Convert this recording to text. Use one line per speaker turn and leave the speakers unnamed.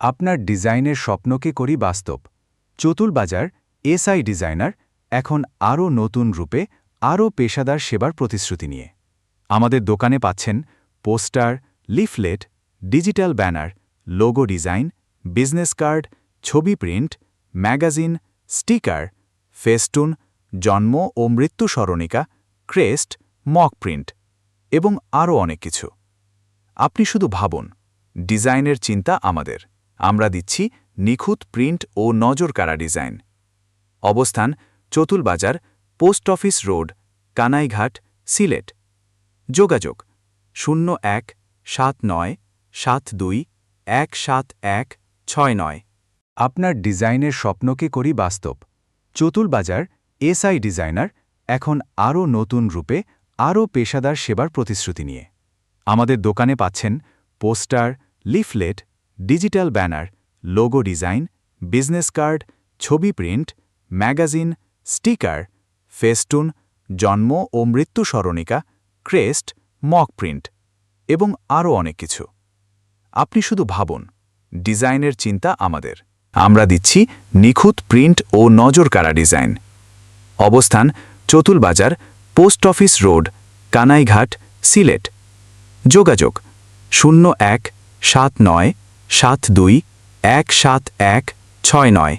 আপনার ডিজাইনের স্বপ্নকে করি বাস্তব। চতুল বাজার, এসআই ডিজাইনার, এখন আরও নতুন রূপে, আরও পেশাদার সেবার প্রতিশ্রুতি নিয়ে। আমাদের দোকানে পাচ্ছেন poster, leaflet, digital banner, logo design, business card, ছবি প্রিন্ট, ম্যাগাজিন, স্টিকার, ফেস্টুন, জন্ম ও মৃত্যু স্মরণিকা, ক্রেস্ট, মক প্রিন্ট এবং আরও অনেক কিছু। আপনি শুধু ভাবুন, ডিজাইনের চিন্তা আমাদের। আমরা দিচ্ছি নিখুঁত প্রিন্ট ও নজরকাড়া ডিজাইন। অবস্থান Chatul Bazar post office road, Kanaighat, Sylhet. যোগাযোগ, শূন্য এক সাত নয় সাত দুই এক সাত এক ছয় নয়। আপনার ডিজাইনের স্বপ্নকে করি বাস্তব? চতুল বাজার এসআই ডিজাইনার, এখন আরও নতুন রূপে, আরও পেশাদার সেবার প্রতিশ্রুতি নিয়ে। আমাদের দোকানে পাচ্ছেন poster, leaflet digital banner, logo design, business card, ছবি প্রিন্ট, ম্যাগাজিন, স্টিকার, ফেস্টুন, জন্ম ও মৃত্যু স্মরণিকা, ক্রেস্ট, মক প্রিন্ট এবং আরও অনেক কিছু। আপনি শুধু ভাবুন, ডিজাইনের চিন্তা আমাদের। আমরা দিচ্ছি নিখুঁত প্রিন্ট ও নজরকাড়া ডিজাইন। অবস্থান Chatul Bazar post office road, Kanaighat, Sylhet. যোগাযোগ, শূন্য এক, সাত নয় সাত দুই এক সাত এক ছয় নয়।